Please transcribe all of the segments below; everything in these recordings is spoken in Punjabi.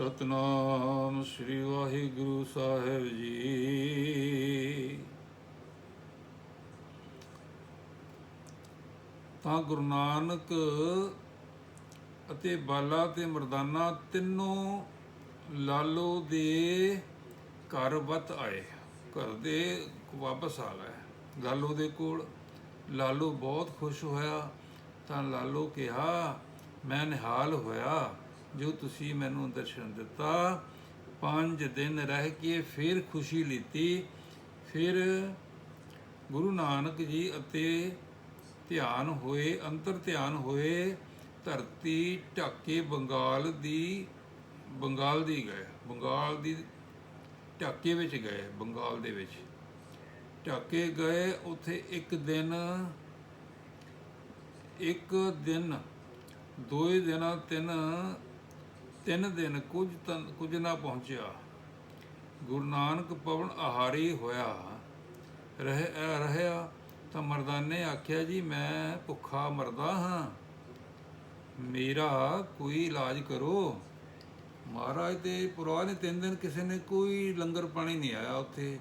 ਸਤਨਾਮ ਸ੍ਰੀ ਵਾਹਿਗੁਰੂ ਸਾਹਿਬ ਜੀ। ਤਾਂ ਗੁਰੂ ਨਾਨਕ ਅਤੇ ਬਾਲਾ ਤੇ ਮਰਦਾਨਾ ਤਿੰਨੋਂ ਲਾਲੋ ਦੇ ਘਰ ਵਤ ਆਏ। ਘਰ ਦੇ ਵਾਪਸ ਆ ਗਏ। ਲਾਲੋ ਦੇ ਕੋਲ ਲਾਲੋ ਬਹੁਤ ਖੁਸ਼ ਹੋਇਆ। ਤਾਂ ਲਾਲੋ ਕਿਹਾ, ਮੈਂ ਨਿਹਾਲ ਹੋਇਆ। ਜੋ ਤੁਸੀਂ ਮੈਨੂੰ ਦਰਸ਼ਨ ਦਿੱਤਾ, ਪੰਜ ਦਿਨ ਰਹਿ ਕੇ ਫਿਰ ਖੁਸ਼ੀ ਲੀਤੀ। ਫਿਰ ਗੁਰੂ ਨਾਨਕ ਜੀ ਅਤੇ ਧਿਆਨ ਹੋਏ, ਅੰਤਰ ਧਿਆਨ ਹੋਏ, ਧਰਤੀ ਢਾਕੇ ਬੰਗਾਲ ਦੀ ਬੰਗਾਲ ਦੀ ਗਏ, ਬੰਗਾਲ ਦੀ ਢਾਕੇ ਵਿੱਚ ਗਏ, ਬੰਗਾਲ ਦੇ ਵਿੱਚ। ਢਾਕੇ ਗਏ, ਉੱਥੇ ਇੱਕ ਦਿਨ ਇੱਕ ਦਿਨ ਦੋ ਦਿਨਾਂ ਤਿੰਨ ਤਿੰਨ ਦਿਨ ਕੁਝ ਤਨ ਕੁਝ ਨਾ ਪਹੁੰਚਿਆ। ਗੁਰੂ ਨਾਨਕ ਪਵਨ ਆਹਾਰੀ ਹੋਇਆ। ਰਹਿ ਰਹਿਆ ਤਾਂ ਮਰਦਾਨੇ ਆਖਿਆ, ਜੀ, ਮੈਂ ਭੁੱਖਾ ਮਰਦਾ ਹਾਂ। ਮੇਰਾ, ਕੋਈ ਇਲਾਜ ਕਰੋ। ਮਹਾਰਾਜ ਦੇ ਪੁਰਾਣੇ ਨੇ ਤਿੰਨ ਦਿਨ ਕਿਸੇ ਨੇ ਕੋਈ ਲੰਗਰ ਪਾਣੀ ਨਹੀਂ ਆਇਆ ਉੱਥੇ।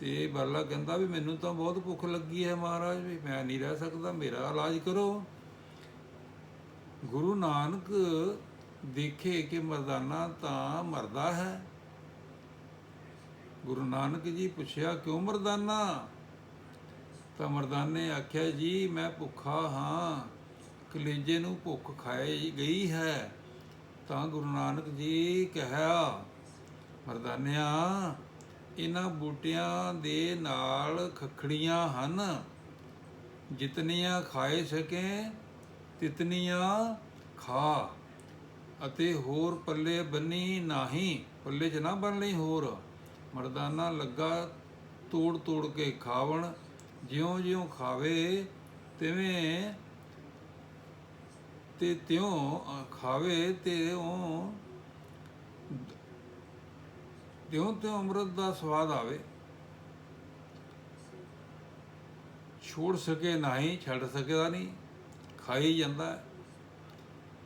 ਤੇ ਬਾਲਾ ਕਹਿੰਦਾ ਵੀ ਮੈਨੂੰ ਤਾਂ ਬਹੁਤ ਭੁੱਖ ਲੱਗੀ ਹੈ ਮਹਾਰਾਜ, ਵੀ ਮੈਂ ਨਹੀਂ ਰਹਿ ਸਕਦਾ, ਮੇਰਾ ਇਲਾਜ ਕਰੋ। ਗੁਰੂ ਨਾਨਕ ਦੇਖੇ ਕਿ ਮਰਦਾਨਾ ਤਾਂ ਮਰਦਾ ਹੈ। ਗੁਰੂ ਨਾਨਕ ਜੀ ਪੁੱਛਿਆ, ਕਿਉਂ ਮਰਦਾਨਾ? ਤਾਂ ਮਰਦਾਨੇ ਆਖਿਆ, ਜੀ, ਮੈਂ ਭੁੱਖਾ ਹਾਂ। ਕਲੇਜੇ ਨੂੰ ਭੁੱਖ ਖਾਏ ਗਈ ਹੈ। ਤਾਂ ਗੁਰੂ ਨਾਨਕ ਜੀ ਕਹਿਆ ਮਰਦਾਨਿਆ ਇਹਨਾਂ ਬੂਟਿਆਂ ਦੇ ਨਾਲ ਖਖੜੀਆਂ ਹਨ। ਜਿਤਨੀਆਂ ਖਾਏ ਸਕੇ, ਤਿਤਨੀਆਂ ਖਾ। ਅਤੇ ਹੋਰ ਪੱਲੇ ਬੰਨੀ ਨਹੀਂ, ਪੱਲੇ 'ਚ ਨਾ ਬੰਨ ਲਈ ਹੋਰ ਮਰਦਾਨਾ ਲੱਗਾ ਤੋੜ ਤੋੜ ਕੇ ਖਾਵਣ ਜਿਉਂ-ਜਿਉਂ ਖਾਵੇ ਤਿਵੇਂ ਤੇ ਤਿਉਂ ਖਾਵੇ ਤੇ ਉਹ ਤਿਉਂ ਤਿਉਂ ਅੰਮ੍ਰਿਤ ਦਾ ਸਵਾਦ ਆਵੇ ਛੋੜ ਸਕੇ ਨਹੀਂ, ਛੱਡ ਸਕਦਾ ਨਹੀਂ, ਖਾਈ ਜਾਂਦਾ ਹੈ।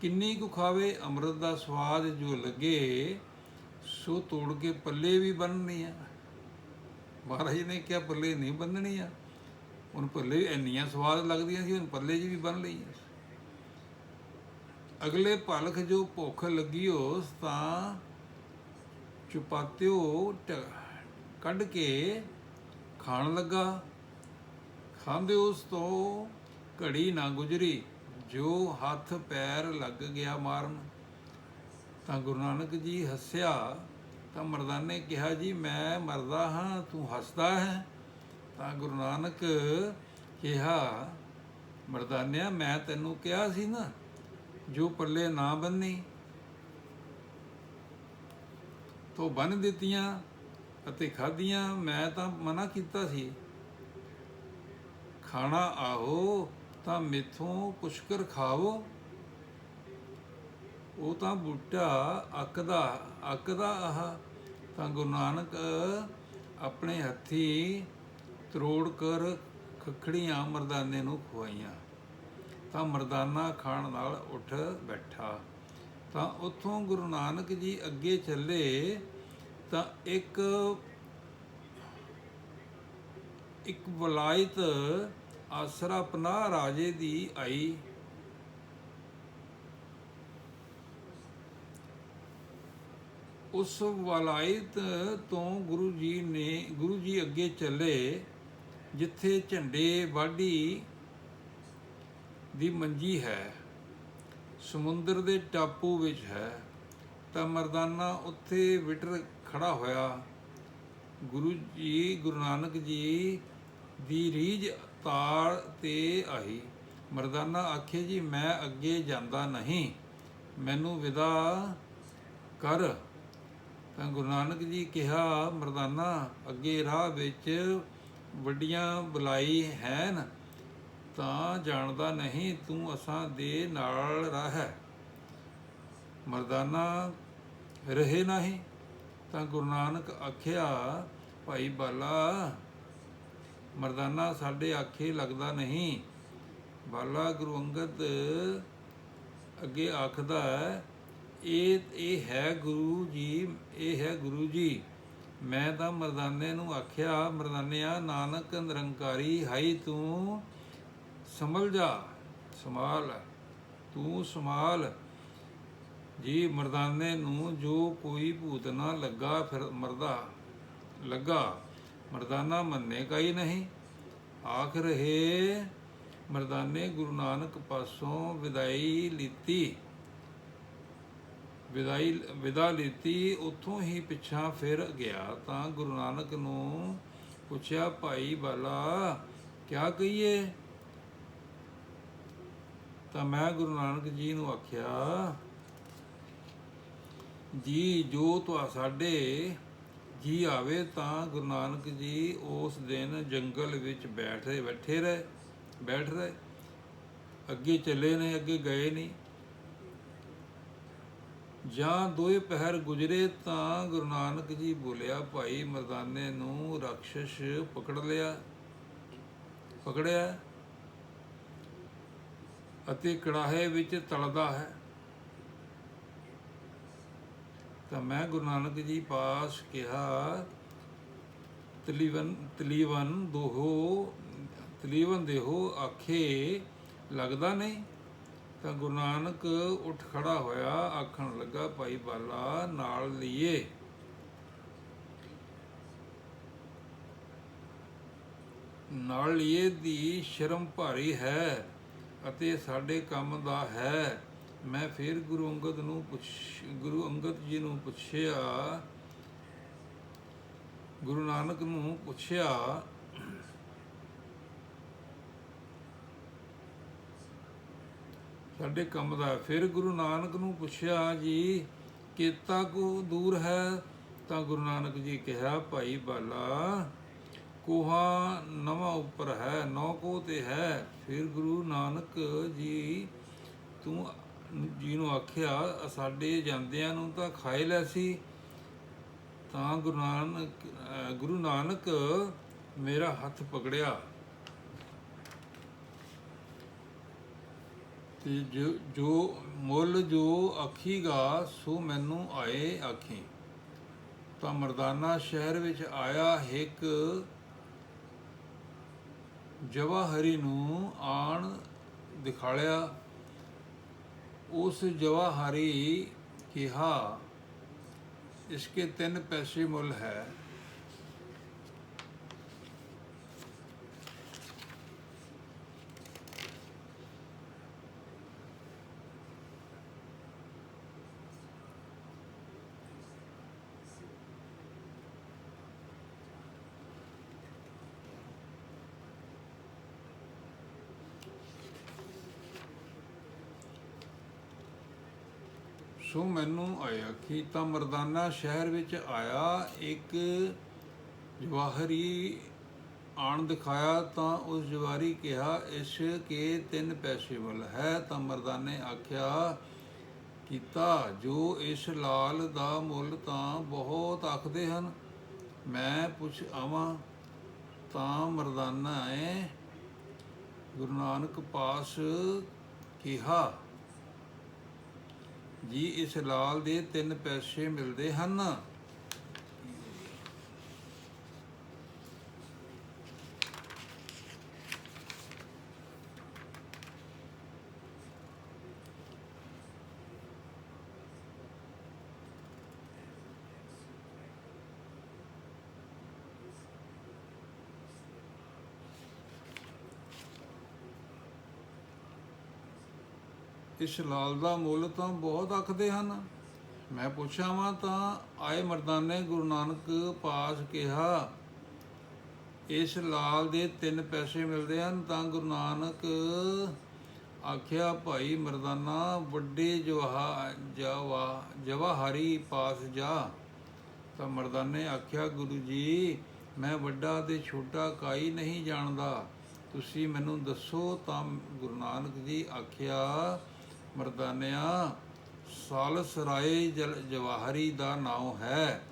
ਕਿੰਨੀ ਕੁ ਖਾਵੇ ਅੰਮ੍ਰਿਤ ਦਾ ਸਵਾਦ ਜੋ ਲੱਗੇ, ਸੋ ਤੋੜ ਕੇ ਪੱਲੇ ਵੀ ਬੰਨਣੀ ਆ। ਮਹਾਰਾਜ ਨੇ ਕਿਹਾ ਪੱਲੇ ਨਹੀਂ ਬੰਨਣੀ ਆ। ਹੁਣ ਪੱਲੇ ਵੀ ਇੰਨੀਆਂ ਸਵਾਦ ਲੱਗਦੀਆਂ ਸੀ, ਹੁਣ ਪੱਲੇ ਜੀ ਵੀ ਬੰਨ ਲਈਆਂ ਅਗਲੇ ਭਲਖ ਜੋ ਭੁੱਖ ਲੱਗੀ ਉਸ ਤਾਂ ਚੁਪਾਤਿਓ ਟ- ਕੱਢ ਕੇ ਖਾਣ ਲੱਗਾ। ਖਾਂਦੇ ਉਸ ਤੋਂ ਘੜੀ ਨਾ ਗੁਜਰੀ। ਜੋ ਹੱਥ ਪੈਰ ਲੱਗ ਗਿਆ ਮਾਰਨ, ਤਾਂ ਗੁਰੂ ਨਾਨਕ ਜੀ ਹੱਸਿਆ, ਤਾਂ ਮਰਦਾਨੇ ਕਿਹਾ, ਜੀ, ਮੈਂ ਮਰਦਾ ਹਾਂ, ਤੂੰ ਹੱਸਦਾ ਹੈ। ਤਾਂ ਗੁਰੂ ਨਾਨਕ ਕਿਹਾ, ਮਰਦਾਨਿਆ, ਮੈਂ ਤੈਨੂੰ ਕਿਹਾ ਸੀ ਨਾ, ਜੋ ਪੱਲੇ ਨਾ ਬੰਨੀ, ਤੋ ਬੰਨ ਦਿੱਤੀਆਂ ਅਤੇ ਖਾਧੀਆਂ, ਮੈਂ ਤਾਂ ਮਨਾ ਕੀਤਾ ਸੀ। ਖਾਣਾ ਆਹੋ ਤਾਂ ਮੇਥੋਂ ਪੁਸ਼ਕਰ ਖਾਵੋ। ਉਹ ਤਾਂ ਬੂਟਾ ਅੱਕਦਾ ਅੱਕਦਾ ਆਹ। ਤਾਂ ਗੁਰੂ ਨਾਨਕ ਆਪਣੇ ਹੱਥੀ ਤਰੋੜ ਕਰ ਖਖੜੀਆਂ ਮਰਦਾਨੇ ਨੂੰ ਖਵਾਈਆਂ ਤਾਂ ਮਰਦਾਨਾ ਖਾਣ ਨਾਲ ਉੱਠ ਬੈਠਾ। ਤਾਂ ਉੱਥੋਂ ਗੁਰੂ ਨਾਨਕ ਜੀ ਅੱਗੇ ਚੱਲੇ, ਤਾਂ ਇੱਕ ਇੱਕ ਵਲਾਇਤ ਆਸਰਾ ਪਨਾਹ ਰਾਜੇ ਦੀ ਆਈ। ਉਸ ਵਲਾਇਤ ਤੋਂ ਗੁਰੂ ਜੀ ਨੇ, ਗੁਰੂ ਜੀ ਅੱਗੇ ਚੱਲੇ, ਜਿੱਥੇ ਝੰਡੇ ਵਾਢੀ ਦੀ ਮੰਜੀ ਹੈ, ਸਮੁੰਦਰ ਦੇ ਟਾਪੂ ਵਿੱਚ ਹੈ, ਤਾਂ ਮਰਦਾਨਾ ਉੱਥੇ ਵਿਟਰ ਖੜਾ ਹੋਇਆ। ਗੁਰੂ ਜੀ, ਗੁਰੂ ਨਾਨਕ ਜੀ ਦੀ ਰੀਝ ਤਾਲ ਤੇ ਆਈ ਮਰਦਾਨਾ ਆਖੇ, ਜੀ, ਮੈਂ ਅੱਗੇ ਜਾਂਦਾ ਨਹੀਂ। ਮੈਨੂੰ ਵਿਦਾ ਕਰ। ਤਾਂ ਗੁਰੂ ਨਾਨਕ ਜੀ ਕਿਹਾ, ਮਰਦਾਨਾ, ਅੱਗੇ ਰਾਹ ਵਿੱਚ ਵੱਡੀਆਂ ਬੁਲਾਈ ਹੈਨ, ਤਾਂ ਜਾਣਦਾ ਨਹੀਂ ਤੂੰ ਅਸਾਂ ਦੇ ਨਾਲ ਰਹਿ। ਮਰਦਾਨਾ ਰਹੇ ਨਹੀਂ। ਤਾਂ ਗੁਰੂ ਨਾਨਕ ਆਖਿਆ, ਭਾਈ ਬਾਲਾ ਮਰਦਾਨਾ ਸਾਡੇ ਆਖੇ ਲੱਗਦਾ ਨਹੀਂ। ਬਾਲਾ ਗੁਰੂ ਅੰਗਦ ਅੱਗੇ ਆਖਦਾ ਹੈ, ਇਹ ਇਹ ਹੈ ਗੁਰੂ ਜੀ, ਇਹ ਹੈ ਗੁਰੂ ਜੀ। ਮੈਂ ਤਾਂ ਮਰਦਾਨੇ ਨੂੰ ਆਖਿਆ, ਮਰਦਾਨਿਆ, ਨਾਨਕ ਨਿਰੰਕਾਰੀ, ਹਾਈ ਤੂੰ ਸੰਭਲ ਜਾ, ਸੰਭਾਲ, ਤੂੰ ਸੰਭਾਲ। ਜੀ ਮਰਦਾਨੇ ਨੂੰ ਜੋ ਕੋਈ ਭੂਤ ਨਾ ਲੱਗਾ, ਫਿਰ ਮਰਦਾ, ਲੱਗਾ। ਮਰਦਾਨਾ ਮੰਨੇ ਕਈ ਨਹੀਂ? ਆਖ ਰਹੇ ਮਰਦਾਨੇ, ਗੁਰੂ ਨਾਨਕ ਪਾਸੋਂ ਵਿਦਾਈ ਲੀਤੀ। ਵਿਦਾਈ, ਵਿਦਾ ਲੀਤੀ, ਉੱਥੋਂ ਹੀ ਪਿੱਛਾ ਫਿਰ ਗਿਆ। ਤਾਂ ਗੁਰੂ ਨਾਨਕ ਨੂੰ ਪੁੱਛਿਆ, ਭਾਈ ਬਾਲਾ, ਕਿਆ ਕਹੀਏ? ਤਾਂ ਮੈਂ ਗੁਰੂ ਨਾਨਕ ਜੀ ਨੂੰ ਆਖਿਆ, ਜੀ, ਜੋ ਤੁਹਾ ਸਾਡੇ ਜੀ ਆਵੇ ਤਾਂ ਗੁਰੂ ਨਾਨਕ ਜੀ ਉਸ ਦਿਨ ਜੰਗਲ ਵਿੱਚ ਬੈਠੇ ਬੈਠੇ ਰਹੇ, ਬੈਠ ਰਹੇ। ਅੱਗੇ ਚੱਲੇ ਨੇ, ਅੱਗੇ ਗਏ ਨਹੀਂ। ਜਾਂ ਦੋਏ ਪਹਿਰ ਗੁਜਰੇ ਤਾਂ ਗੁਰੂ ਨਾਨਕ ਜੀ ਬੋਲਿਆ, ਭਾਈ ਮਰਦਾਨੇ ਨੂੰ ਰਾਖਸ਼ ਪਕੜ ਲਿਆ, ਪਕੜਿਆ ਅਤੇ ਕੜਾਹੇ ਵਿੱਚ ਤਲਦਾ ਹੈ। ਤਾਂ ਮੈਂ ਗੁਰੂ ਨਾਨਕ ਜੀ ਪਾਸ ਕਿਹਾ, ਤਲੀਵਨ ਤਲੀਵਨ ਦੋਹੋ, ਤਲੀਵਨ ਦੇਹੋ ਆਖੇ, ਲੱਗਦਾ ਨਹੀਂ? ਤਾਂ ਗੁਰੂ ਨਾਨਕ ਉੱਠ ਖੜਾ ਹੋਇਆ, ਆਖਣ ਲੱਗਾ, ਭਾਈ ਬਾਲਾ, ਨਾਲ ਲਈਏ। ਨਾਲ ਲਈਏ ਦੀ ਸ਼ਰਮ ਭਾਰੀ ਹੈ ਅਤੇ ਸਾਡੇ ਕੰਮ ਦਾ ਹੈ। ਮੈਂ ਫਿਰ ਗੁਰੂ ਅੰਗਦ ਨੂੰ ਪੁੱਛ, ਗੁਰੂ ਅੰਗਦ ਜੀ ਨੂੰ ਪੁੱਛਿਆ, ਗੁਰੂ ਨਾਨਕ ਨੂੰ ਪੁੱਛਿਆ, ਸਾਡੇ ਕੰਮ ਦਾ, ਫਿਰ ਗੁਰੂ ਨਾਨਕ ਨੂੰ ਪੁੱਛਿਆ ਜੀ, ਕੀਤਾ ਕੋ ਦੂਰ ਹੈ? ਤਾਂ ਗੁਰੂ ਨਾਨਕ ਜੀ ਕਿਹਾ, ਭਾਈ ਬਾਲਾ, ਕੋਹਾ ਨਵਾਂ ਉੱਪਰ ਹੈ, ਨੌ ਕੋ ਤੇ ਹੈ। ਫਿਰ ਗੁਰੂ ਨਾਨਕ ਜੀ, ਤੂੰ ਜੀ ਨੂੰ ਆਖਿਆ, ਸਾਡੇ ਜਾਂਦਿਆਂ ਨੂੰ ਤਾਂ ਖਾਏ ਲੈ ਸੀ। ਤਾਂ ਗੁਰੂ ਨਾਨਕ ਗੁਰੂ ਨਾਨਕ ਮੇਰਾ ਹੱਥ ਪਕੜਿਆ। ਤੇ ਜੋ ਜੋ ਮੁੱਲ ਜੋ ਆਖੀਗਾ, ਸੋ ਮੈਨੂੰ ਆਏ ਆਖੀ। ਤਾਂ ਮਰਦਾਨਾ ਸ਼ਹਿਰ ਵਿੱਚ ਆਇਆ ਇੱਕ ਜਵਾਹਰੀ ਨੂੰ ਆਣ ਦਿਖਾਲਿਆ। ਉਸ ਜਵਾਹਰੀ ਕਿਹਾ ਇਸਕੇ ਤਿੰਨ ਪੈਸੇ ਮੁੱਲ ਹੈ। ਸੋ ਮੈਨੂੰ ਆਇਆ ਕਿ ਤਾਂ ਮਰਦਾਨਾ ਸ਼ਹਿਰ ਵਿੱਚ ਆਇਆ, ਇੱਕ ਜਵਾਹਰੀ ਆਣ ਦਿਖਾਇਆ ਤਾਂ ਉਸ ਜਵਾਰੀ ਕਿਹਾ, ਇਸ ਕੇ ਤਿੰਨ ਪੈਸੇ ਵੱਲ ਹੈ? ਤਾਂ ਮਰਦਾਨੇ ਆਖਿਆ, ਕੀਤਾ, ਜੋ ਇਸ ਲਾਲ ਦਾ ਮੁੱਲ ਤਾਂ ਬਹੁਤ ਆਖਦੇ ਹਨ। ਮੈਂ ਪੁੱਛ ਆਵਾਂ। ਤਾਂ ਮਰਦਾਨਾ ਹੈ ਗੁਰੂ ਨਾਨਕ ਪਾਸ ਕਿਹਾ ਜੀ ਇਸ ਲਾਲ ਦੇ ਤਿੰਨ ਪੈਸੇ ਮਿਲਦੇ ਹਨ। ਇਸ ਲਾਲ ਦਾ ਮੁੱਲ ਤਾਂ ਬਹੁਤ ਆਖਦੇ ਹਨ। ਮੈਂ ਪੁੱਛਿਆ ਵਾਂ ਤਾਂ ਆਏ ਮਰਦਾਨੇ ਗੁਰੂ ਨਾਨਕ ਪਾਸ ਕਿਹਾ ਇਸ ਲਾਲ ਦੇ ਤਿੰਨ ਪੈਸੇ ਮਿਲਦੇ ਹਨ ਤਾਂ ਗੁਰੂ ਨਾਨਕ ਆਖਿਆ, ਭਾਈ ਮਰਦਾਨਾ, ਵੱਡੇ ਜਵਾਹ, ਜਵਾ, ਜਵਾਹਰੀ ਪਾਸ ਜਾ। ਤਾਂ ਮਰਦਾਨੇ ਆਖਿਆ, ਗੁਰੂ ਜੀ, ਮੈਂ ਵੱਡਾ ਤੇ ਛੋਟਾ ਕਾਈ ਨਹੀਂ ਜਾਣਦਾ। ਤੁਸੀਂ ਮੈਨੂੰ ਦੱਸੋ? ਤਾਂ ਗੁਰੂ ਨਾਨਕ ਜੀ ਆਖਿਆ ਮਰਦਾਨਿਆ ਸਾਲਸਰਾਏ ਜਲ ਜਵਾਹਰੀ ਦਾ ਨਾਮ ਹੈ।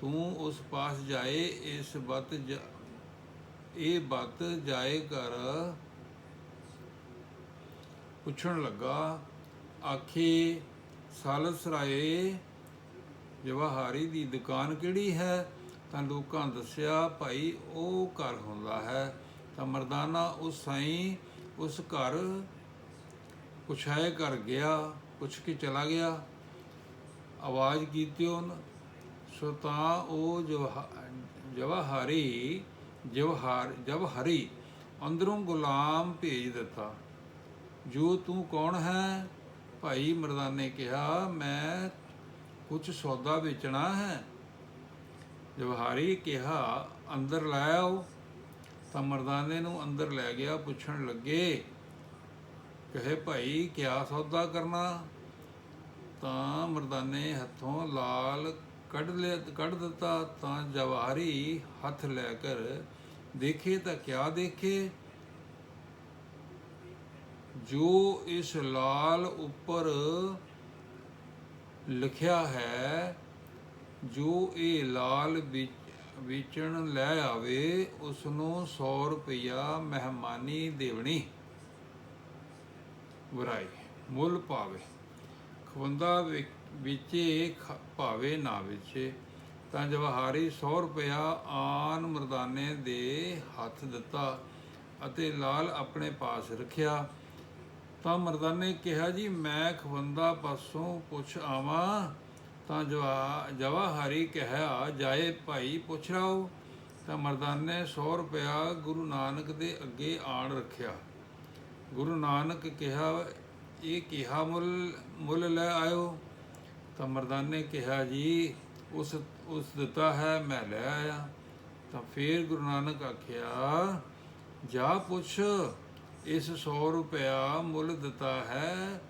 ਤੂੰ ਉਸ ਪਾਸ ਜਾਏ, ਇਸ ਬਤ ਜ- ਇਹ ਬਤ ਜਾਏ ਕਰ ਪੁੱਛਣ ਲੱਗਾ, ਆਖੇ ਸਾਲਸਰਾਏ ਜਵਾਹਾਰੀ ਦੀ ਦੁਕਾਨ ਕਿਹੜੀ ਹੈ? ਤਾਂ ਲੋਕਾਂ ਦੱਸਿਆ, ਭਾਈ, ਉਹ ਘਰ ਹੁੰਦਾ ਹੈ। ਤਾਂ ਮਰਦਾਨਾ ਉਸ ਸਾਈਂ ਉਸ ਘਰ ਕੁਛ ਪੁਛਾਏ ਘਰ ਗਿਆ, ਪੁੱਛ ਕੇ ਚਲਾ ਗਿਆ। ਆਵਾਜ਼ ਕੀਤੀ ਉਹਨ, ਸੋ ਤਾਂ ਉਹ ਜਵਾਹ- ਜਵਾਹਾਰੀ, ਜਵਹਾਰ, ਜਵਹਰੀ ਅੰਦਰੋਂ ਗੁਲਾਮ ਭੇਜ ਦਿੱਤਾ। ਜੋ ਤੂੰ ਕੌਣ ਹੈ? ਭਾਈ ਮਰਦਾਨੇ ਕਿਹਾ, ਮੈਂ ਕੁਝ ਸੌਦਾ ਵੇਚਣਾ ਹੈ। ਜਵਹਾਰੀ ਕਿਹਾ, ਅੰਦਰ ਲੈ ਆਓ। ਤਾਂ ਮਰਦਾਨੇ ਨੂੰ ਅੰਦਰ ਲੈ ਗਿਆ, ਪੁੱਛਣ ਲੱਗੇ ਕਹੇ ਭਾਈ, ਕਿਆ ਸੌਦਾ ਕਰਨਾ? ਤਾਂ ਮਰਦਾਨੇ ਹੱਥੋਂ ਲਾਲ ਕੱਢ ਲਿਆ, ਕੱਢ ਦਿੱਤਾ, ਤਾਂ ਜਵਾਹਰੀ ਹੱਥ ਲੈ ਕਰ, ਦੇਖੇ ਤਾਂ ਕਿਆ ਦੇਖੇ? ਜੋ ਇਸ ਲਾਲ ਉੱਪਰ ਲਿਖਿਆ ਹੈ, ਜੋ ਇਹ ਲਾਲ ਵੇਚ- ਵੇਚਣ ਲੈ ਆਵੇ ਉਸ ਨੂੰ 100 ਰੁਪਇਆ ਮਹਿਮਾਨੀ ਦੇਵਣੀ। ਵਰਾਈ ਮੁੱਲ ਭਾਵੇ। ਖਵੰਦਾ ਵਿ- ਵੇਚੇ ਖ- ਭਾਵੇ ਨਾ ਵੇਚੇ। ਤਾਂ ਜਵਾਹਾਰੀ 100 ਰੁਪਇਆ ਆਨ ਮਰਦਾਨੇ ਦੇ ਹੱਥ ਦਿੱਤਾ ਅਤੇ ਲਾਲ ਆਪਣੇ ਪਾਸ ਰੱਖਿਆ। ਤਾਂ ਮਰਦਾਨੇ ਕਿਹਾ, ਜੀ, ਮੈਂ ਖਵੰਦਾ ਪਾਸੋਂ ਪੁੱਛ ਆਵਾਂ। ਤਾਂ ਜਵਾ, ਜਵਾਹਾਰੀ ਕਿਹਾ, ਜਾਏ ਭਾਈ, ਪੁੱਛ ਰਾਓ। ਤਾਂ ਮਰਦਾਨੇ 100 ਰੁਪਇਆ ਗੁਰੂ ਨਾਨਕ ਦੇ ਅੱਗੇ ਆਣ ਰੱਖਿਆ। ਗੁਰੂ ਨਾਨਕ ਕਿਹਾ, ਇਹ ਕਿਹਾ ਮੁੱਲ ਮੁੱਲ ਲੈ ਆਇਓ। ਤਾਂ ਮਰਦਾਨੇ ਕਿਹਾ, ਜੀ, ਉਸ ਉਸ ਦਿੱਤਾ ਹੈ, ਮੈਂ ਲੈ ਆਇਆ। ਤਾਂ ਫੇਰ ਗੁਰੂ ਨਾਨਕ ਆਖਿਆ, ਜਾ ਪੁੱਛ, ਇਸ 100 ਰੁਪਇਆ ਮੁੱਲ ਦਿੱਤਾ ਹੈ,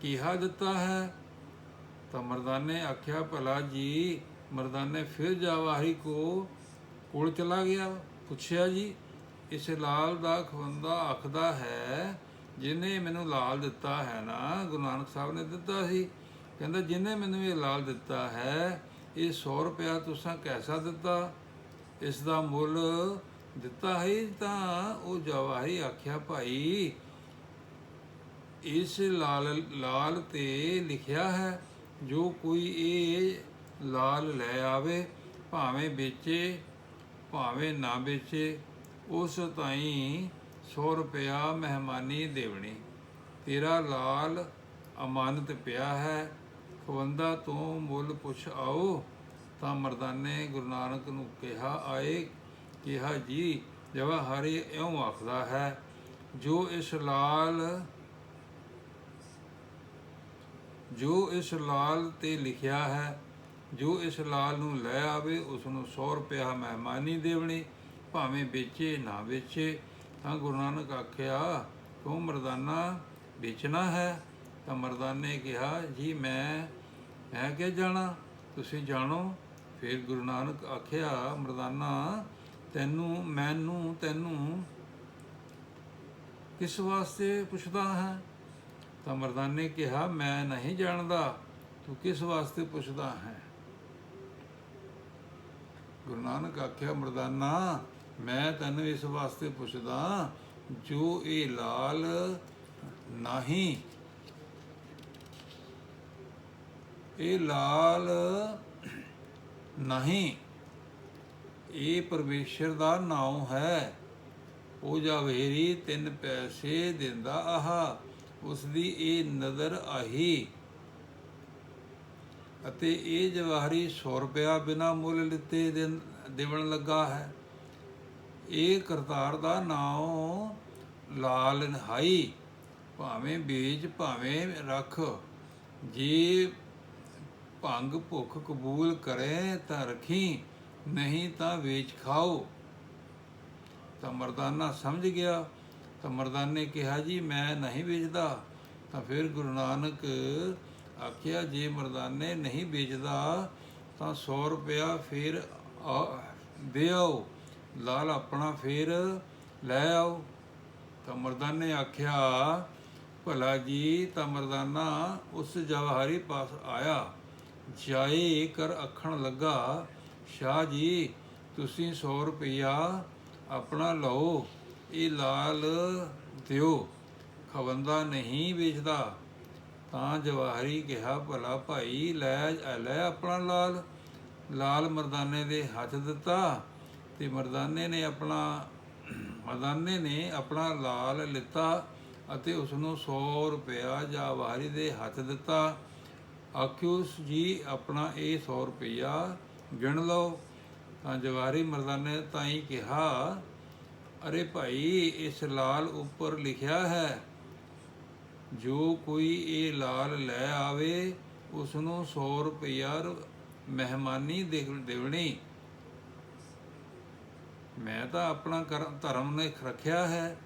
ਕਿਹਾ ਦਿੱਤਾ ਹੈ? ਤਾਂ ਮਰਦਾਨੇ ਆਖਿਆ, ਭਲਾ ਜੀ, ਮਰਦਾਨੇ ਫਿਰ ਜਵਾਹਰੀ ਕੋ, ਕੋਲ ਚਲਾ ਗਿਆ। ਪੁੱਛਿਆ ਜੀ ਇਸ ਲਾਲ ਦਾ ਖਵੰਦਾ ਆਖਦਾ ਹੈ, ਜਿਹਨੇ ਮੈਨੂੰ ਲਾਲ ਦਿੱਤਾ ਹੈ ਨਾ, ਗੁਰੂ ਨਾਨਕ ਸਾਹਿਬ ਨੇ ਦਿੱਤਾ ਸੀ। ਕਹਿੰਦਾ, ਜਿਹਨੇ ਮੈਨੂੰ ਇਹ ਲਾਲ ਦਿੱਤਾ ਹੈ, ਇਹ 100 ਰੁਪਇਆ ਤੁਸੀਂ ਕੈਸਾ ਦਿੱਤਾ? ਇਸ ਦਾ ਮੁੱਲ ਦਿੱਤਾ ਹੈ ਤਾਂ ਉਹ ਜਵਾਹੀ ਆਖਿਆ, ਭਾਈ, ਇਸ ਲਾਲ ਲਾਲ ਤੇ ਲਿਖਿਆ ਹੈ, ਜੋ ਕੋਈ ਇਹ ਲਾਲ ਲੈ ਆਵੇ, ਭਾਵੇਂ ਵੇਚੇ, ਭਾਵੇਂ ਨਾ ਵੇਚੇ ਉਸ ਤਾਈ 100 ਰੁਪਇਆ ਮਹਿਮਾਨੀ ਦੇਵਣੀ। ਤੇਰਾ ਲਾਲ ਅਮਾਨਤ ਪਿਆ ਹੈ। ਖਵੰਦਾ ਤੋਂ ਮੁੱਲ ਪੁੱਛ ਆਓ। ਤਾਂ ਮਰਦਾਨੇ ਗੁਰੂ ਨਾਨਕ ਨੂੰ ਕਿਹਾ, ਆਏ, ਕਿਹਾ, ਜੀ ਜਵਾਹਰੀ ਇਉਂ ਆਖਦਾ ਹੈ, ਜੋ ਇਸ ਲਾਲ, ਜੋ ਇਸ ਲਾਲ ਤੇ ਲਿਖਿਆ ਹੈ, ਜੋ ਇਸ ਲਾਲ ਨੂੰ ਲੈ ਆਵੇ ਉਸ ਨੂੰ 100 ਰੁਪਇਆ ਮਹਿਮਾਨੀ ਦੇਵਣੀ। ਭਾਵੇਂ ਵੇਚੇ ਨਾ ਵੇਚੇ, ਤਾਂ ਗੁਰੂ ਨਾਨਕ ਆਖਿਆ ਤੂੰ ਮਰਦਾਨਾ ਵੇਚਣਾ ਹੈ? ਤਾਂ ਮਰਦਾਨੇ ਕਿਹਾ, ਜੀ ਮੈਂ ਮੈਂ ਕਿ ਜਾਣਾ? ਤੁਸੀਂ ਜਾਣੋ। ਫਿਰ ਗੁਰੂ ਨਾਨਕ ਆਖਿਆ, ਮਰਦਾਨਾ, ਤੈਨੂੰ, ਮੈਨੂੰ, ਤੈਨੂੰ ਕਿਸ ਵਾਸਤੇ ਪੁੱਛਦਾ ਹੈ? ਤਾਂ ਮਰਦਾਨੇ ਕਿਹਾ, ਮੈਂ ਨਹੀਂ ਜਾਣਦਾ, ਤੂੰ ਕਿਸ ਵਾਸਤੇ ਪੁੱਛਦਾ ਹੈ? ਗੁਰੂ ਨਾਨਕ ਆਖਿਆ, ਮਰਦਾਨਾ ਮੈਂ ਤੈਨੂੰ ਇਸ ਵਾਸਤੇ ਪੁੱਛਦਾ, ਜੋ ਇਹ ਲਾਲ ਨਹੀਂ, ਇਹ ਲਾਲ ਨਹੀਂ, ਇਹ ਪਰਮੇਸ਼ਰ ਦਾ ਨਾਮ ਹੈ, ਉਹ ਜਾਵੇਰੀ ਤਿੰਨ ਪੈਸੇ ਦਿੰਦਾ, ਆਹਾ ਉਸ ਦੀ ਇਹ ਨਜ਼ਰ ਆਹੀ। ਅਤੇ ਇਹ ਜਵਾਹਰੀ 100 ਰੁਪਇਆ ਬਿਨਾ ਮੁੱਲ ਲਿੱਤੇ ਦੇਣ- ਦੇਵਣ ਲੱਗਾ ਹੈ। ਇਹ ਕਰਤਾਰ ਦਾ ਨਾਮ ਲਾਲ ਨਹਾਈ। ਭਾਵੇਂ ਬੀਜ, ਭਾਵੇਂ ਰੱਖ, ਜੇ ਭੰਗ ਭੁੱਖ ਕਬੂਲ ਕਰੇ ਤਾਂ ਰਖੀ, ਨਹੀਂ ਤਾਂ ਵੇਚ ਖਾਓ। ਤਾਂ ਮਰਦਾਨਾ ਸਮਝ ਗਿਆ। ਤਾਂ ਮਰਦਾਨੇ ਕਿਹਾ, ਜੀ, ਮੈਂ ਨਹੀਂ ਵੇਚਦਾ। ਤਾਂ ਫਿਰ ਗੁਰੂ ਨਾਨਕ ਆਖਿਆ, ਜੇ ਮਰਦਾਨੇ ਨਹੀਂ ਵੇਚਦਾ ਤਾਂ 100 ਰੁਪਇਆ ਫਿਰ ਆ- ਦੇ ਆਓ। ਲਾਲ ਆਪਣਾ ਫਿਰ ਲੈ ਆਓ। ਤਾਂ ਮਰਦਾਨੇ ਆਖਿਆ, ਭਲਾ ਜੀ ਤਾਂ ਮਰਦਾਨਾ ਉਸ ਜਵਾਹਰੀ ਪਾਸ ਆਇਆ। ਜਾਏ ਕਰ ਅੱਖਣ ਲੱਗਾ, ਸ਼ਾਹ ਜੀ, ਤੁਸੀਂ 100 ਰੁਪਇਆ ਆਪਣਾ ਲਓ, ਇਹ ਲਾਲ ਦਿਓ, ਖਵੰਦਾ ਨਹੀਂ ਵੇਚਦਾ। ਤਾਂ ਜਵਾਹਰੀ ਕਿਹਾ, ਭਲਾ ਭਾਈ, ਲੈ ਲੈ ਆਪਣਾ ਲਾਲ। ਲਾਲ ਮਰਦਾਨੇ ਦੇ ਹੱਥ ਦਿੱਤਾ। ਤੇ ਮਰਦਾਨੇ ਨੇ ਆਪਣਾ, ਮਰਦਾਨੇ ਨੇ ਆਪਣਾ ਲਾਲ ਲਿੱਤਾ ਅਤੇ ਉਸ ਨੂੰ 100 ਰੁਪਇਆ ਜਵਾਹਰੀ ਦੇ ਹੱਥ ਦਿੱਤਾ। ਆਖਿਓ, ਜੀ, ਆਪਣਾ ਇਹ 100 ਰੁਪਇਆ ਗਿਣ ਲਓ। ਤਾਂ ਜਵਾਰੀ ਮਰਦਾਨੇ ਤਾਈ ਕਿਹਾ, ਅਰੇ ਭਾਈ, ਇਸ ਲਾਲ ਉੱਪਰ ਲਿਖਿਆ ਹੈ, ਜੋ ਕੋਈ ਇਹ ਲਾਲ ਲੈ ਆਵੇ ਉਸ ਨੂੰ 100 ਰੁਪਇਆ ਮਹਿਮਾਨੀ ਦੇ ਦੇਵਣੀ। ਮੈਂ ਤਾਂ ਆਪਣਾ ਕਰ- ਧਰਮ ਨੇ ਰੱਖਿਆ ਹੈ।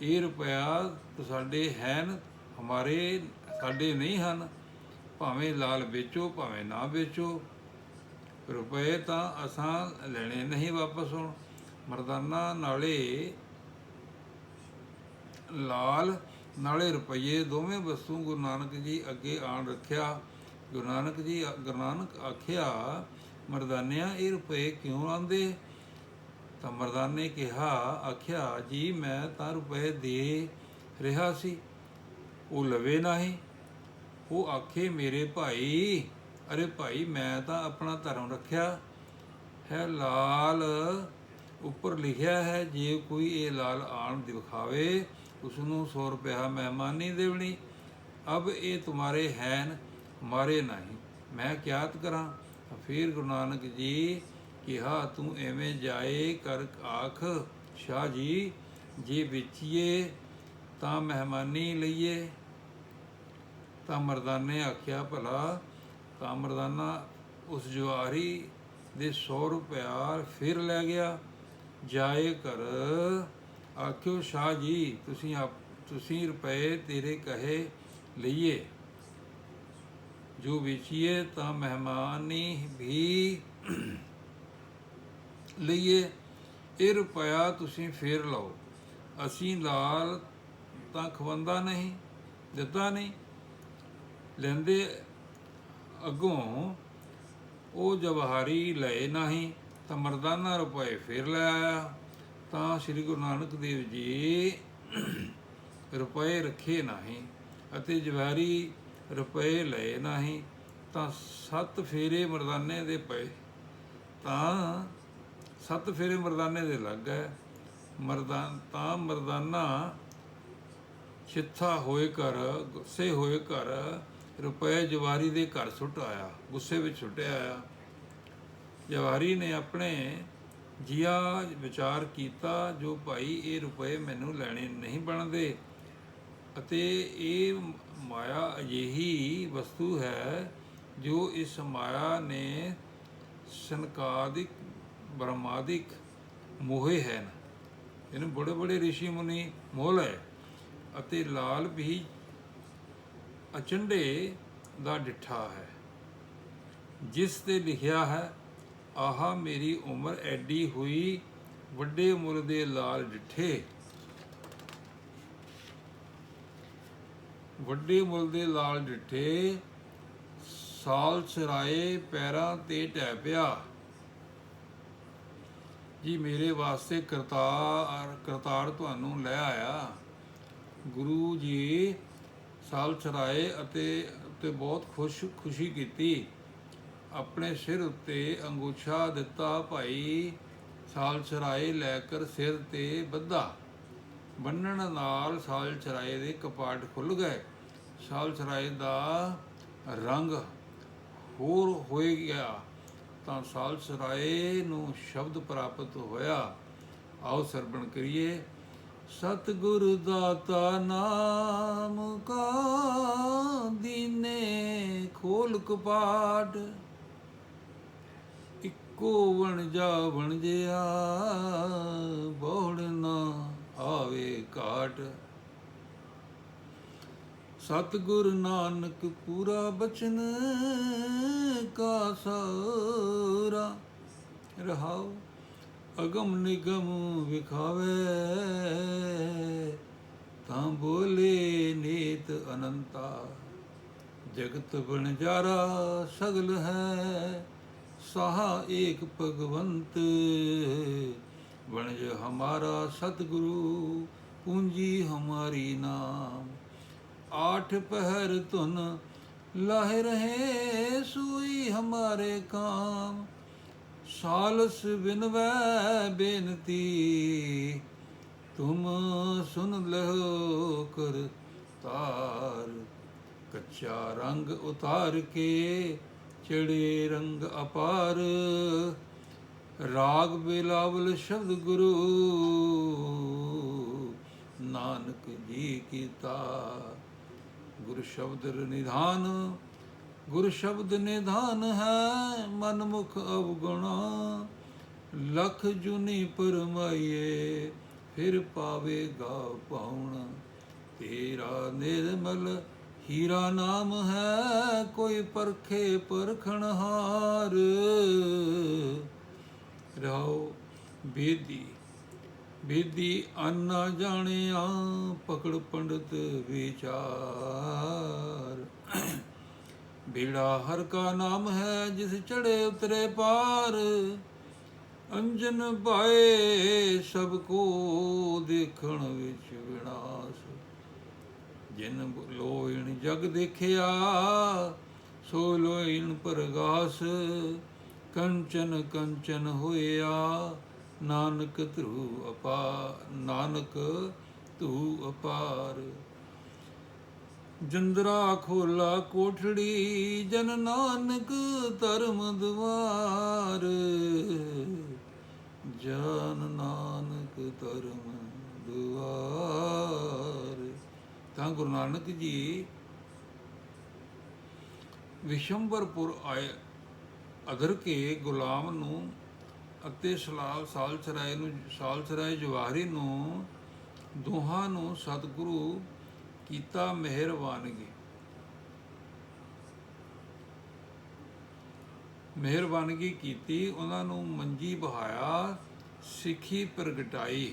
ਇਹ ਰੁਪਇਆ ਸਾਡੇ ਹਨ, ਹਮਾਰੇ ਸਾਡੇ ਨਹੀਂ ਹਨ। ਭਾਵੇਂ ਲਾਲ ਵੇਚੋ, ਭਾਵੇਂ ਨਾ ਵੇਚੋ, ਰੁਪਏ ਤਾਂ ਅਸਾਂ ਲੈਣੇ ਨਹੀਂ ਵਾਪਸ ਹੁਣ। ਮਰਦਾਨਾ ਨਾਲੇ ਲਾਲ, ਨਾਲੇ ਰੁਪਏ ਦੋਵੇਂ ਵਸਤੂ ਗੁਰੂ ਨਾਨਕ ਜੀ ਅੱਗੇ ਆਣ ਰੱਖਿਆ। ਗੁਰੂ ਨਾਨਕ ਜੀ, ਗੁਰੂ ਨਾਨਕ ਆਖਿਆ, ਮਰਦਾਨਿਆਂ, ਇਹ ਰੁਪਏ ਕਿਉਂ ਆਂਦੇ ਤਾਂ ਮਰਦਾਨ ਨੇ ਕਿਹਾ, ਆਖਿਆ, ਜੀ, ਮੈਂ ਤਾਂ ਰੁਪਏ ਦੇ ਰਿਹਾ ਸੀ। ਉਹ ਲਵੇ ਨਹੀਂ। ਉਹ ਆਖੇ, ਮੇਰੇ ਭਾਈ, ਅਰੇ ਭਾਈ, ਮੈਂ ਤਾਂ ਆਪਣਾ ਧਰਮ ਰੱਖਿਆ ਹੈ। ਲਾਲ ਉੱਪਰ ਲਿਖਿਆ ਹੈ, ਜੇ ਕੋਈ ਇਹ ਲਾਲ ਆਣ ਦਿਖਾਵੇ ਉਸ ਨੂੰ 100 ਰੁਪਇਆ ਮਹਿਮਾਨੀ ਦੇਵਣੀ। ਅਬ ਇਹ ਤੁਮਾਰੇ ਹੈਨ, ਮਾਰੇ ਨਹੀਂ। ਮੈਂ ਕਿਆਤ ਕਰਾਂ। ਫਿਰ ਗੁਰੂ ਨਾਨਕ ਜੀ ਕਿਹਾ, ਤੂੰ ਐਵੇਂ ਜਾਏ ਕਰ, ਆਖ, ਸ਼ਾਹ ਜੀ, ਜੇ ਵੇਚੀਏ ਤਾਂ ਮਹਿਮਾਨੀ ਲਈਏ। ਤਾਂ ਮਰਦਾਨੇ ਆਖਿਆ, ਭਲਾ, ਤਾਂ ਮਰਦਾਨਾ ਉਸ ਜਵਾਰੀ ਦੇ 100 ਰੁਪਇਆ ਫਿਰ ਲੈ ਗਿਆ। ਜਾਏ ਕਰ। ਆਖਿਓ, ਸ਼ਾਹ ਜੀ, ਤੁਸੀਂ ਆਪ, ਤੁਸੀਂ ਰੁਪਏ ਤੇਰੇ ਕਹੇ ਲਈਏ। ਜੋ ਵੇਚੀਏ ਤਾਂ ਮਹਿਮਾਨੀ ਵੀ ਲਈਏ, ਇਹ ਰੁਪਇਆ ਤੁਸੀਂ ਫੇਰ ਲਓ। ਅਸੀਂ ਲਾਲ ਤਾਂ ਖਵੰਦਾ ਨਹੀਂ, ਦਿੱਤਾ ਨਹੀਂ। ਲੈਂਦੇ ਅੱਗੋਂ ਉਹ ਜਵਾਹਰੀ ਲਏ ਨਹੀਂ, ਤਾਂ ਮਰਦਾਨਾ ਰੁਪਏ ਫੇਰ ਲੈ ਆਇਆ। ਤਾਂ ਸ੍ਰੀ ਗੁਰੂ ਨਾਨਕ ਦੇਵ ਜੀ ਰੁਪਏ ਰੱਖੇ ਨਹੀਂ ਅਤੇ ਜਵਾਹਰੀ ਰੁਪਏ ਲਏ ਨਹੀਂ, ਤਾਂ ਸੱਤ ਫੇਰੇ ਮਰਦਾਨੇ ਦੇ ਪਏ। ਤਾਂ ਸੱਤ ਫੇਰੇ ਮਰਦਾਨੇ ਦੇ ਲੱਗ ਹੈ ਮਰਦਾਨ ਤਾਂ ਮਰਦਾਨਾ ਛਿੱਥਾ ਹੋਏ ਘਰ, ਗੁੱਸੇ ਹੋਏ ਘਰ, ਰੁਪਏ ਜਵਾਰੀ ਦੇ ਘਰ ਸੁੱਟ ਆਇਆ, ਗੁੱਸੇ ਵਿੱਚ ਸੁੱਟਿਆ ਆਇਆ ਜਵਾਰੀ ਨੇ ਆਪਣੇ ਜੀਆ ਵਿਚਾਰ ਕੀਤਾ, ਜੋ ਭਾਈ ਇਹ ਰੁਪਏ ਮੈਨੂੰ ਲੈਣੇ ਨਹੀਂ ਬਣਦੇ। ਅਤੇ ਇਹ ਮਾਇਆ ਅਜਿਹੀ ਵਸਤੂ ਹੈ, ਜੋ ਇਸ ਮਾਇਆ ਨੇ ਸੰਕਾਦਿਕ ਬ੍ਰਹਮਾਦਿਕ ਮੋਹੇ ਹਨ ਇਹਨੂੰ ਬੜੇ ਬੜੇ ઋષਿ ਮੁਨੀ ਮੋਹ ਲਏ ਅਤੇ ਲਾਲ ਵੀ ਅਚੰਡੇ ਦਾ ਡਿੱਠਾ ਹੈ। ਜਿਸ ਤੇ ਲਿਖਿਆ ਹੈ, ਆਹਾ, ਮੇਰੀ ਉਮਰ ਐਡੀ ਹੋਈ, ਵੱਡੇ ਉਮਰ ਦੇ ਲਾਲ ਡਿੱਠੇ। ਵੱਡੇ ਮੁੱਲ ਦੇ ਲਾਲ ਡਿੱਠੇ, ਸਾਲ ਸਰਾਏ ਪੈਰਾਂ ਤੇ ਟਹਿ ਪਿਆ। ਜੀ, ਮੇਰੇ ਵਾਸਤੇ ਕਰਤਾਰ ਕਰਤਾਰ ਤੁਹਾਨੂੰ ਲੈ ਆਇਆ। ਗੁਰੂ ਜੀ ਸਾਲ ਚਰਾਏ ਅਤੇ ਤੇ ਬਹੁਤ ਖੁਸ਼, ਖੁਸ਼ੀ ਕੀਤੀ। ਆਪਣੇ ਸਿਰ ਉੱਤੇ ਅੰਗੂਠਾ ਦਿੱਤਾ ਭਾਈ, ਸਾਲ ਚਰਾਏ ਲੈ ਕਰ ਸਿਰ ਤੇ ਬੱਧਾ। ਬੰਨਣ ਨਾਲ ਸਾਲ ਚਰਾਏ ਦੇ ਕਪਾਟ ਖੁੱਲ ਗਏ। ਸਾਲ ਚਰਾਏ ਦਾ ਰੰਗ ਹੋਰ ਹੋਏ ਗਿਆ। ਤਾਂ ਸਾਲਸਰਾਏ ਨੂੰ ਸ਼ਬਦ ਪ੍ਰਾਪਤ ਹੋਇਆ। ਆਓ ਸਰਵਣ ਕਰੀਏ। ਸਤਿਗੁਰ ਦਾਤਾ ਨਾਮ ਕਾ ਦੀਨੇ ਖੋਲ ਕਪਾਟ। ਇੱਕੋ ਵਣ ਜਾ ਵਣ ਜਿਆ, ਬੋੜ ਨਾ ਆਵੇ ਘਾਟ। ਸਤਿਗੁਰ ਨਾਨਕ ਪੂਰਾ ਬਚਨ ਕਾ ਸਾਰਾ। ਰਹਾਉ ਅਗਮ ਨਿਗਮ ਵਿਖਾਵੇ, ਤਾਂ ਬੋਲੇ ਨੀਤ ਅਨੰਤਾ। ਜਗਤ ਬਣਜਾਰਾ ਸਗਲ ਹੈ, ਸਾਹਾ ਏਕ ਭਗਵੰਤ। ਬਣਜ ਹਮਾਰਾ ਸਤਿਗੁਰੂ, ਪੂੰਜੀ ਹਮਾਰੀ ਨਾਮ। आठ पहर तुन लाहे रहे सुई हमारे काम सालस बिनवै बेनती तुम सुन लहो कर तार कच्चा रंग उतार के चढ़े रंग अपार ਰਾਗ ਬਿਲਾਵਲ ਸ਼ਬਦ ਗੁਰੂ ਨਾਨਕ ਜੀ ਕੀਤਾ ਗੁਰ ਸ਼ਬਦ ਨਿਧਾਨ, ਗੁਰ ਸ਼ਬਦ ਨਿਧਾਨ ਹੈ ਮਨ ਮੁਖ ਅਵਗੁਣਾ। ਲਖ ਜੁਨੀ ਪਰਮਾਈਏ, ਫਿਰ ਪਾਵੇਗਾ ਪਾਉਣਾ। ਤੇਰਾ ਨਿਰਮਲ ਹੀਰਾ ਨਾਮ ਹੈ, ਕੋਈ ਪਰਖੇ ਪਰਖਣਹਾਰ ਰਹਾਉ ਬੇਦੀ। ਬੇਦੀ ਅੰਨਾ ਜਾਣਿਆ ਪਕੜ ਪੰਡਤ ਵਿਚਾਰ। ਬੇੜਾ ਹਰ ਕਾ ਨਾਮ ਹੈ ਜਿਸ ਚੜੇ ਉਤਰੇ ਪਾਰ। ਅੰਜਨ ਭਾਏ ਸਭ ਕੋ ਦੇਖਣ ਵਿੱਚ ਵਿਨਾਸ਼। ਜਿਨ ਲੋਇਣ ਜਗ ਦੇਖਿਆ, ਸੋ ਲੋਇਣ ਪਰਗਾਸ। ਕੰਚਨ ਕੰਚਨ ਹੋਇਆ ਨਾਨਕ ਧਰੂ ਅਪਾ ਨਾਨਕ ਧੂ ਅਪਾਰ। ਜੰਦਰਾ ਖੋਲਾ ਕੋਠੜੀ, ਜਨ ਨਾਨਕ ਧਰਮ ਦਵਾਰ। ਜਨ ਨਾਨਕ ਧਰਮ ਦੁਆਰ ਤਾਂ ਗੁਰੂ ਨਾਨਕ ਜੀ ਵਿਸ਼ੰਬਰਪੁਰ ਆਏ, ਅਦਰ ਕੇ ਗੁਲਾਮ ਨੂੰ ਅਤੇ ਸਲਾਲ ਸਾਲਸਰਾਏ ਨੂੰ, ਸਾਲਸਰਾਏ ਜਵਾਹਰੀ ਨੂੰ ਦੋਹਾਂ ਨੂੰ ਸਤਿਗੁਰੂ ਕੀਤਾ ਮਿਹਰਬਾਨਗੀ। ਮਿਹਰਬਾਨਗੀ ਕੀਤੀ, ਉਹਨਾਂ ਨੂੰ ਮੰਜੀ ਬਹਾਇਆ, ਸਿੱਖੀ ਪ੍ਰਗਟਾਈ।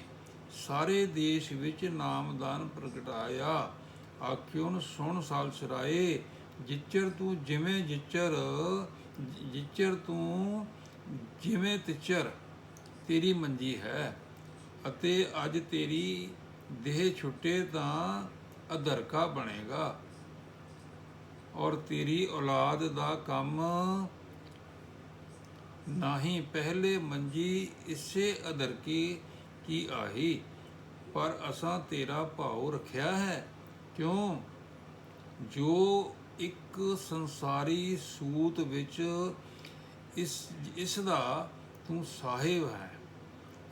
ਸਾਰੇ ਦੇਸ਼ ਵਿੱਚ ਨਾਮਦਾਨ ਪ੍ਰਗਟਾਇਆ। ਆਖਿਓ ਨੂੰ, ਸੁਣ ਸਾਲਸਰਾਏ, ਜਿੱਚਰ ਤੂੰ ਜਿਵੇਂ ਜਿੱਚਰ ਜਿੱਚਰ ਤੂੰ ਜਿਵੇਂ ਤਿਚਰ, ਤੇਰੀ ਮੰਜੀ ਹੈ ਅਤੇ ਅੱਜ ਤੇਰੀ ਦੇਹ ਛੁੱਟੇ ਤਾਂ ਅਧਰਕਾ ਬਣੇਗਾ ਔਰ ਤੇਰੀ ਔਲਾਦ ਦਾ ਕੰਮ ਨਹੀਂ। ਪਹਿਲੇ ਮੰਜੀ ਇਸੇ ਅਦਰਕੀ ਕੀ ਆਹੀ, ਪਰ ਅਸਾਂ ਤੇਰਾ ਭਾਉ ਰੱਖਿਆ ਹੈ। ਕਿਉਂ? ਜੋ ਇੱਕ ਸੰਸਾਰੀ ਸੂਤ ਵਿੱਚ ਇਸ ਇਸ ਦਾ ਤੂੰ ਸਾਹਿਬ ਹੈ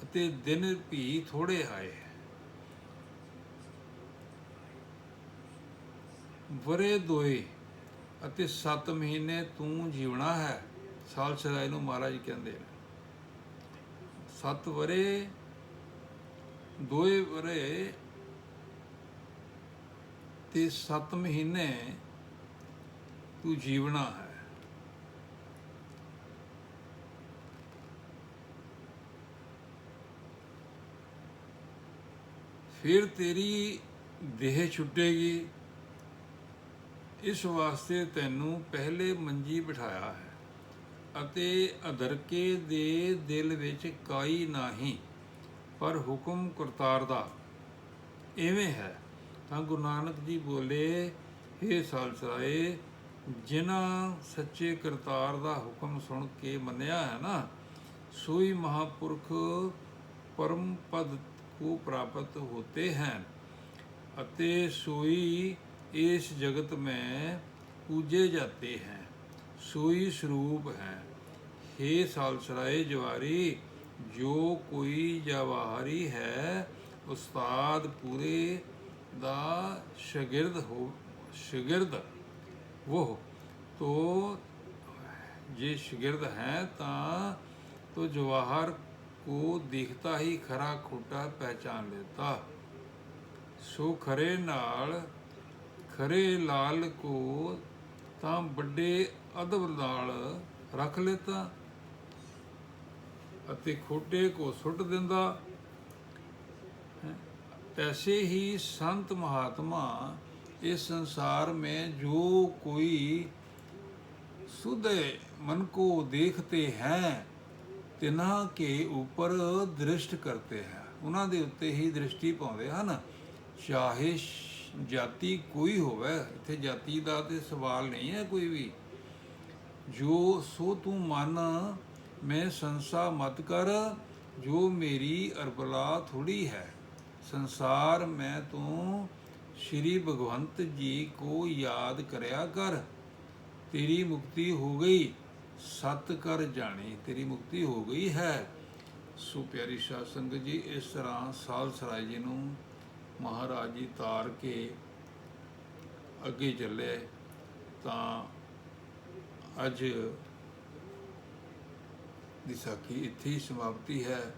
ਅਤੇ ਦਿਨ ਵੀ ਥੋੜੇ ਆਏ ਹੈ। ਵਰੇ ਦੋਏ ਅਤੇ 7 ਮਹੀਨੇ ਤੂੰ ਜੀਵਣਾ ਹੈ, ਸਾਲ ਸਰਾਏ ਨੂੰ ਮਹਾਰਾਜ ਕਹਿੰਦੇ ਨੇ। 7 ਵਰੇ, ਦੋਏ ਵਰੇ ਤੇ 7 ਮਹੀਨੇ ਤੂੰ ਜੀਵਣਾ ਹੈ। ਫਿਰ ਤੇਰੀ ਦੇਹ ਛੁੱਟੇਗੀ। ਇਸ ਵਾਸਤੇ ਤੈਨੂੰ ਪਹਿਲੇ ਮੰਜੀ ਬਿਠਾਇਆ ਹੈ ਅਤੇ ਅਦਰਕੇ ਦੇ ਦਿਲ ਵਿੱਚ ਕਾਈ ਨਹੀਂ, ਪਰ ਹੁਕਮ ਕਰਤਾਰ ਦਾ ਐਵੇਂ ਹੈ, ਤਾਂ ਗੁਰੂ ਨਾਨਕ ਜੀ ਬੋਲੇ हे ਸਾਲਸਰਾਏ, ਜਿਨ੍ਹਾਂ ਸੱਚੇ ਕਰਤਾਰ ਦਾ ਹੁਕਮ ਸੁਣ ਕੇ ਮੰਨਿਆ ਹੈ ਨਾ, ਸੋਈ ਮਹਾਪੁਰਖ ਪਰਮ ਪਦ को प्राप्त होते हैं अते सोई इस जगत में पूजे जाते हैं सोई स्वरूप है हे सालसराय जवारी जो कोई जवाहरी है उस्ताद पूरे दा शागिर्द हो शागिर्द वो तो ये शागिर्द हैं ता तो जवाहर ਉਹ ਦਿਖਤਾ ਹੀ ਖਰਾ ਖੋਟਾ ਪਹਿਚਾਨ ਲੇਤਾ ਸੋ ਖਰੇ ਨਾਲ ਖਰੇ ਲਾਲ ਕੋ ਤਾਂ ਵੱਡੇ ਅਦਬ ਨਾਲ ਰੱਖ ਲੇਤਾ ਅਤੇ ਖੋਟੇ ਕੋ ਸੁੱਟ ਦਿੰਦਾ। ਐਸੇ ਹੀ ਸੰਤ ਮਹਾਤਮਾ ਇਸ ਸੰਸਾਰ ਮੇ ਜੋ ਕੋਈ ਸੁਧੇ ਮਨ ਕੋ ਦੇਖਤੇ ਹੈ ਤਿਨਾਂ ਕੇ ਉੱਪਰ ਦ੍ਰਿਸ਼ਟ ਕਰਤੇ ਹੈ। ਉਹਨਾਂ ਦੇ ਉੱਤੇ ਹੀ ਦ੍ਰਿਸ਼ਟੀ ਪਾਉਂਦੇ ਹਨ। ਚਾਹੇ ਜਾਤੀ ਕੋਈ ਹੋਵੇ, ਇੱਥੇ ਜਾਤੀ ਦਾ ਤੇ ਸਵਾਲ ਨਹੀਂ ਹੈ ਕੋਈ ਵੀ। ਜੋ ਸੋ ਤੂੰ ਮਨ, ਮੈਂ ਸੰਸਾ ਮਤ ਕਰ, ਜੋ ਮੇਰੀ ਅਰਬਲਾ ਥੋੜੀ ਹੈ। ਸੰਸਾਰ ਮੈਂ ਤੂੰ ਸ਼੍ਰੀ ਭਗਵੰਤ ਜੀ ਕੋ ਯਾਦ ਕਰਿਆ ਕਰ। ਤੇਰੀ ਮੁਕਤੀ ਹੋ ਗਈ। ਸਤ ਕਰ ਜਾਣੀ, ਤੇਰੀ ਮੁਕਤੀ ਹੋ ਗਈ ਹੈ। ਸੋ ਪਿਆਰੀ ਸਾਧ ਸੰਗਤ ਜੀ, ਇਸ ਤਰ੍ਹਾਂ ਸਾਲ ਸਰਾਏ ਜੀ ਨੂੰ ਮਹਾਰਾਜ ਜੀ ਤਾਰ ਕੇ ਅੱਗੇ ਚੱਲੇ। ਤਾਂ ਅੱਜ ਦੀ ਸਾਖੀ ਇੱਥੇ ਹੀ ਸਮਾਪਤੀ ਹੈ।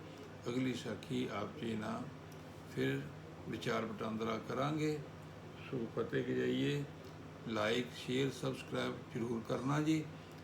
ਅਗਲੀ ਸਾਖੀ ਆਪ ਜੀ ਨਾਲ ਫਿਰ ਵਿਚਾਰ ਵਟਾਂਦਰਾ ਕਰਾਂਗੇ। ਸੋ ਫਤਿਹ ਜਾਈਏ ਲਾਈਕ ਸ਼ੇਅਰ ਸਬਸਕ੍ਰਾਈਬ ਜ਼ਰੂਰ ਕਰਨਾ ਜੀ।